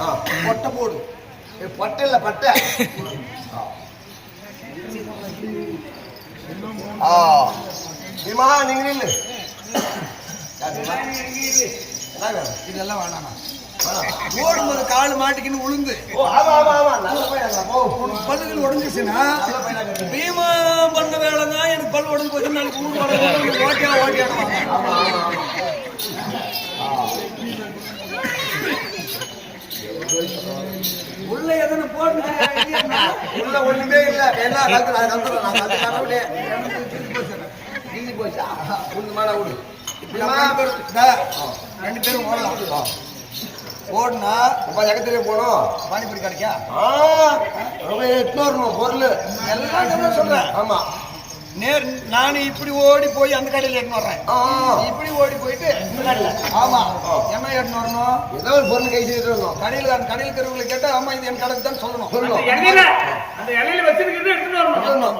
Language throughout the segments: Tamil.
ஆ. பொட்டை போடு. பட்டை இல்ல பட்டை. ஆ. பீமா நீங்க நில்லு? இதெல்லாம் வேணாம். ஓடும்போது கால் மாட்டிக்கின்னு உளுந்து. பல்லுகள் உடஞ்சிச்சுன்னா பீமா பண்ண வேலை தான் எனக்கு பல் உடஞ்சு போச்சு நாளைக்கு ஊர் ஓட்டியா ஓட்டியாடுவாங்க ஆமா ஆமா ஆமா உள்ள எதனா போட்டு உள்ள ஒண்ணுமே இல்ல. என்ன கலந்து நான் கலந்துறேன் நான் கலந்து காட்டவில்லையே கிழிஞ்சு போச்சா உண்டு மேல விடு நம்ம ரெண்டு பேரும் ஓடலாம். ஓடுனா அப்ப ஜகத்திலே போனோம் பானிபூரி கிடைக்கா? ரொம்ப வரணும் பொருள். எல்லாம் தான் சொல்றேன். ஆமா. நேர் நான் இப்படி ஓடி போய் அந்த கடையில் எடுத்து வர்றேன். ஆ. இப்படி ஓடி போயிட்டு இந்த கடையில். ஆமா. என்ன எடுத்து வரணும்? ஏதோ ஒரு பொருள் கை செய்து வரணும். கடையில் அந்த கடையில் இருக்கிறவங்களை கேட்டா ஆமா இது என் கடைக்கு தான் சொல்லணும். சொல்லணும். அந்த இலையில வச்சிருக்கிறது எடுத்துட்டு வரணும். சொல்லணும்.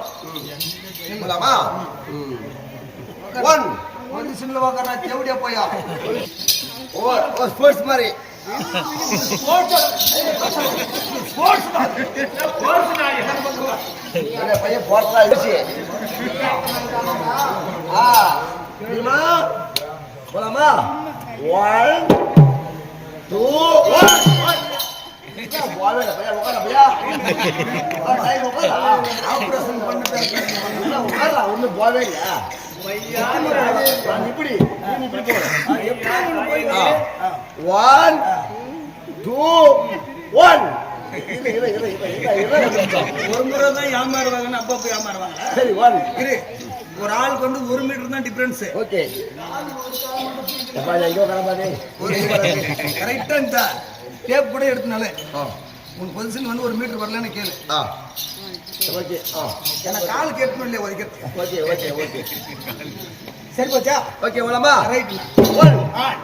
ஒன் ஒரு சின்ன வாக்கறா தேவடியா போயா ஓ ஓ ஸ்போர்ட்ஸ் மாதிரி. பையன் போட்டா இருந்துச்சு ஆ போலாமா ஒன் டூ ஆபரேஷன் போவே இல்ல இப்படி இப்படி ஒன் டூ ஒன் ஒரு முறை தான் ஏமாறுவாங்கன்னு அப்பா போய் ஏமாறுவாங்க. சரி ஒன் இரு. ஒரு ஆளுக்கு வந்து ஒரு மீட்டர் தான் டிஃபரன்ஸ் ஓகே கரெக்டா இந்த டேப் கூட எடுத்தனால. உன் பொசிஷன் வந்து ஒரு மீட்டர் வரலன்னு கேளு. ஓகே ஆ. எனக்கு கால் கேட்கணும் இல்லையா ஒதுக்கிறது ஓகே ஓகே ஓகே சரி போச்சா? ஓகே போலாமா ரைட் ஒன் டூ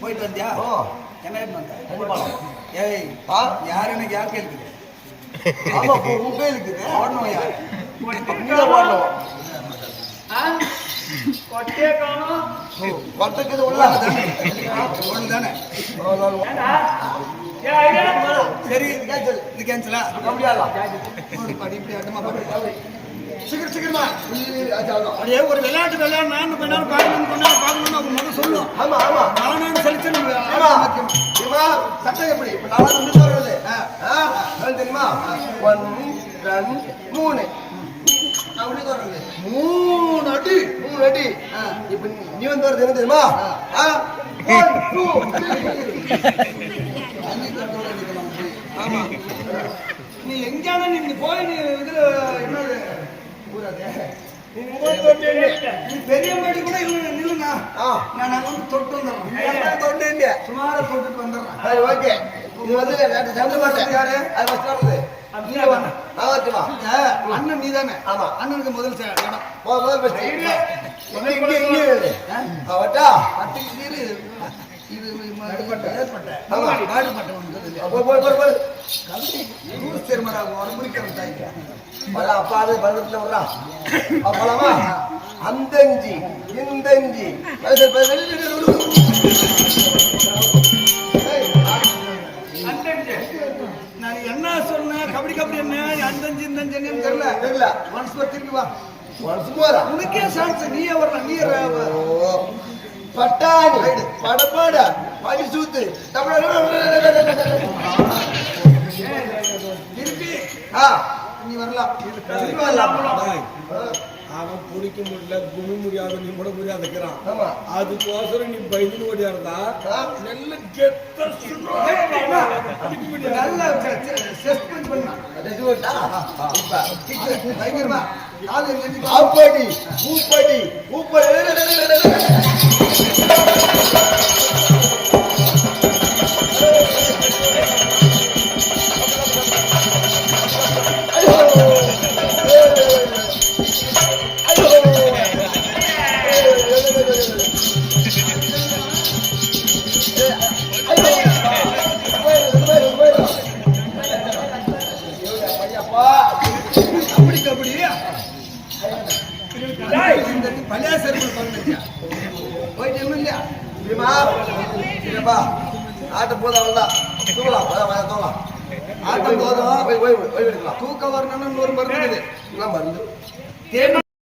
போயிட்டு வந்தியா ஓ என்ன ஏய் யார் எனக்கு யார் கேள்வி கொட்டக்குது உள்ள தானே சரி இது கேன்சலா அப்படியா இப்படி அட்டமா படி சீக்கிரம் சீக்கிரமா. அப்படியே ஒரு விளையாட்டு விளையாடு நான் கொஞ்ச நேரம் பார்க்கணும் கொஞ்ச நேரம் பார்க்கணும்னு அவங்க முதல்ல சொல்லும். ஆமா நானும் செலுத்தி ஆமா சட்டம் எப்படி? இப்ப நான் வந்து சொல்றது தெரியுமா? ஒன் ரெண்டு மூணு. மூணு அடி. மூணு அடி. இப்ப நீ- வந்து வருது என்ன தெரியுமா? ஆமா நீ எங்கேயாவது நீ போய் நீ இதுல என்னது நீ பெரிய கூட நில்லுண்ணா நான் வந்து தொட்டு வந்துடுறேன் நான் இல்லையா தொட்டுட்டு வந்துடுறேன் சரி ஓகே இது வந்து சண்டை மாட்டேன் யாரு? அது ஃபர்ஸ்ட் வருது அண்ணன் நீ தானே ஆமா. அண்ணனுக்கு முதல் இடம் முதல் அந்தஞ்சி இந்தஞ்சி. நான் என்ன சொன்னேன் கபடி கபடி என்ன? அந்தஞ்சு இந்தஞ்சு தெரியல. தெரியல. மனசு திரும்பி வா. உனக்கே சான்ஸ் நீயே வரல நீ பட்டாணி படப்பாட படி சூத்து திருப்பி. ஆ நீ வரலாம். வரலாம். அவன் பிடிக்க முடியல குண முடியாத நீ கூட முடியாதுக்கிறான் அதுக்கோசரம் நீ பயந்து ஓடியாருந்தா. நல்ல கெத்த நல்லா சஸ்பெண்ட் பண்ணா. ஆப்படி பூப்படி பூப்படி பழைய செருப்பு திறந்துச்சா போயிட்டு இல்லையா தெரியுமா இல்லப்பா ஆட்டம் போதும் அவ்வளோதான் தூங்கலாம் அதான் தூங்கலாம். ஆட்டம் போதும். போய் ஓய்வு எடுக்கலாம். தூக்கம் வரணும்னு ஒரு மருந்து இருக்குது. மருந்து.